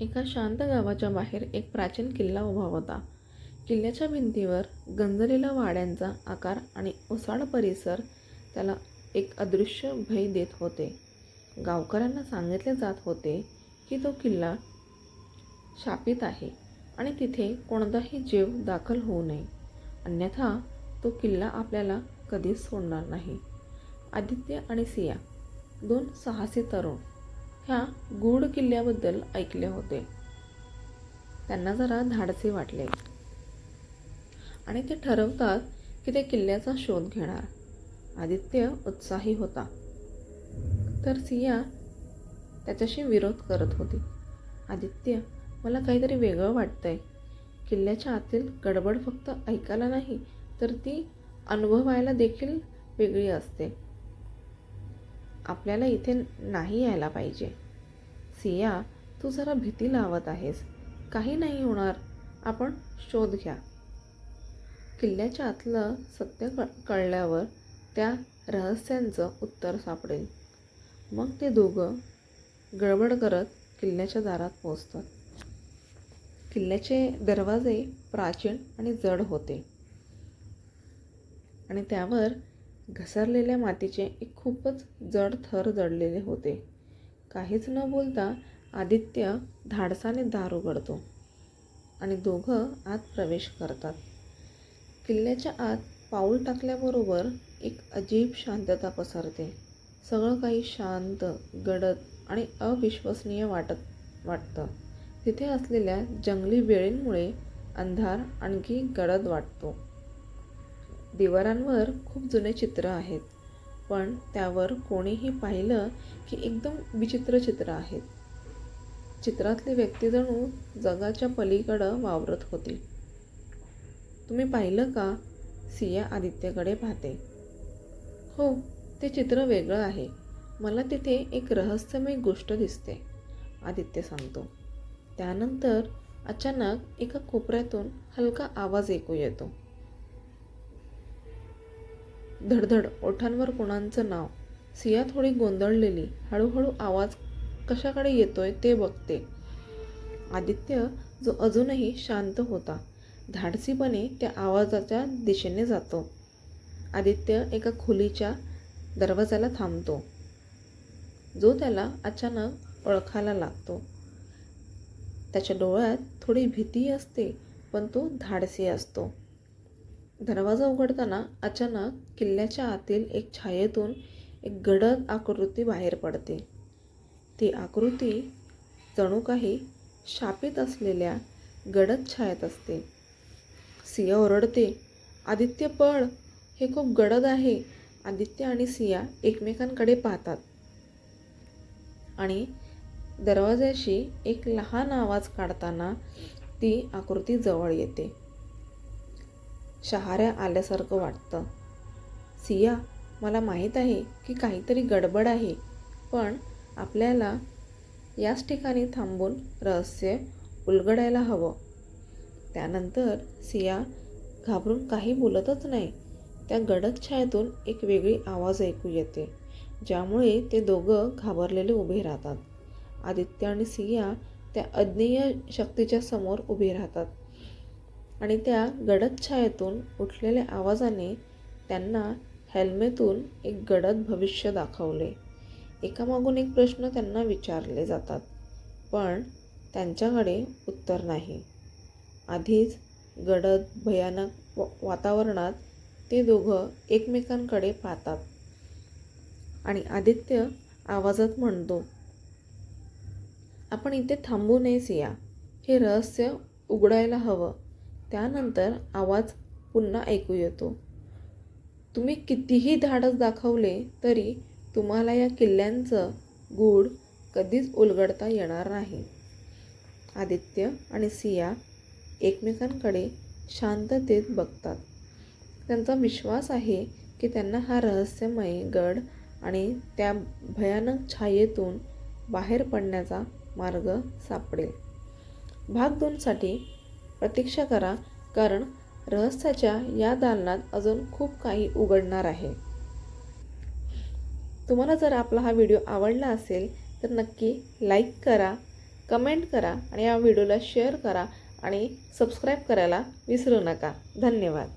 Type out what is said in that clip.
एका शांत गावाच्या बाहेर एक प्राचीन किल्ला उभा होता. किल्ल्याच्या भिंतीवर गंजलेला वाड्यांचा आकार आणि ओसाड परिसर त्याला एक अदृश्य भय देत होते. गावकऱ्यांना सांगितले जात होते की तो किल्ला शापित आहे आणि तिथे कोणताही जीव दाखल होऊ नये. अन्यथा तो किल्ला आपल्याला कधीच सोडणार नाही. आदित्य आणि सिया दोन साहसी तरुण ह्या गूढ किल्ल्याबद्दल ऐकले होते. त्यांना जरा धाडसे वाटले. आणि ते ठरवतात की ते किल्ल्याचा शोध घेणार. आदित्य उत्साही होता. तर सिया त्याच्याशी विरोध करत होती. आदित्य मला काहीतरी वेगळं वाटतंय. किल्ल्याच्या आतील गडबड फक्त ऐकायला नाही तर ती अनुभवायला देखील वेगळी असते. आपल्याला इथे नाही यायला पाहिजे. सिया तू जरा भीती लावत आहेस. काही नाही होणार. आपण शोध घ्या. किल्ल्याच्या आतलं सत्य क कळल्यावर त्या रहस्यांचं उत्तर सापडेल. मग ते दोघं गडबड करत किल्ल्याच्या दारात पोचतात किल्ल्याचे दरवाजे प्राचीन आणि जड होते. आणि त्यावर घसरलेल्या मातीचे एक खूपच जड थर जडलेले होते. काहीच न बोलता आदित्य धाडसाने दार उघडतो आणि दोघं आत प्रवेश करतात. किल्ल्याच्या आत पाऊल टाकल्याबरोबर एक अजीब शांतता पसरते. सगळं काही शांत गडद आणि अविश्वसनीय वाटत वाटतं. तिथे असलेल्या जंगली वेळींमुळे अंधार आणखी गडद वाटतो. दिवारांवर खूप जुने चित्र आहेत. पण त्यावर कोणीही पाहिलं की एकदम विचित्र चित्र आहेत. चित्रातली व्यक्ती जणू जगाच्या पलीकडं वावरत होती. तुम्ही पाहिलं का? सिया आदित्यकडे पाहते. हो ते चित्र वेगळं आहे. मला तिथे एक रहस्यमय गोष्ट दिसते आदित्य सांगतो. त्यानंतर अचानक एका कोपऱ्यातून हलका आवाज ऐकू येतो. धडधड ओठांवर कुणांचं नाव? सिया थोडी गोंधळलेली. हळूहळू आवाज कशाकडे येतोय ते बघते. आदित्य जो अजूनही शांत होता धाडसीपणे त्या आवाजाच्या दिशेने जातो. आदित्य एका खोलीच्या दरवाजाला थांबतो. जो त्याला अचानक ओळखायला लागतो. त्याच्या डोळ्यात थोडी भीती असते पण तो धाडसी असतो. दरवाजा उघडताना अचानक किल्ल्याच्या आतील एक छायेतून एक गडद आकृती बाहेर पडते. ती आकृती जणू काही शापित असलेल्या गडद छायेत असते. सिया ओरडते आदित्य पळ. हे खूप गडद आहे. आदित्य आणि सिया एकमेकांकडे पाहतात. आणि दरवाजाशी एक लहान आवाज काढताना ती आकृती जवळ येते. शहाऱ्या आल्यासारखं वाटतं. सिया मला माहीत आहे की काहीतरी गडबड आहे पण आपल्याला याच ठिकाणी थांबून रहस्य उलगडायला हवं. त्यानंतर सिया घाबरून काही बोलतच नाही. त्या गडद छायेतून एक वेगळी आवाज ऐकू येते ज्यामुळे ते दोघं घाबरलेले उभे राहतात. आदित्य आणि सिया त्या अज्ञेय शक्तीच्या समोर उभे राहतात. आणि त्या गडद छायेतून उठलेल्या आवाजाने त्यांना हेल्मेतून एक गडद भविष्य दाखवले. एकामागून एक प्रश्न त्यांना विचारले जातात पण त्यांच्याकडे उत्तर नाही. आधीच गडद भयानक व वातावरणात ते दोघं एकमेकांकडे पाहतात. आणि आदित्य आवाजात म्हणतो आपण इथे थांबू नये सिया हे रहस्य उघडायला हवं. त्यानंतर आवाज पुन्हा ऐकू येतो. तुम्ही कितीही धाडस दाखवले तरी तुम्हाला या किल्ल्यांचं गूढ कधीच उलगडता येणार नाही. आदित्य आणि सिया एकमेकांकडे शांततेत बघतात. त्यांचा विश्वास आहे की त्यांना हा रहस्यमय गड आणि त्या भयानक छायेतून बाहेर पडण्याचा मार्ग सापडेल. भाग दोनसाठी प्रतीक्षा करा कारण रहस्याच्या या दालनात अजून खूप काही उघडणार आहे. तुम्हाला जर आपला हा व्हिडिओ आवडला असेल तर नक्की लाईक करा कमेंट करा आणि या व्हिडिओला शेअर करा आणि सबस्क्राईब करायला विसरू नका. धन्यवाद.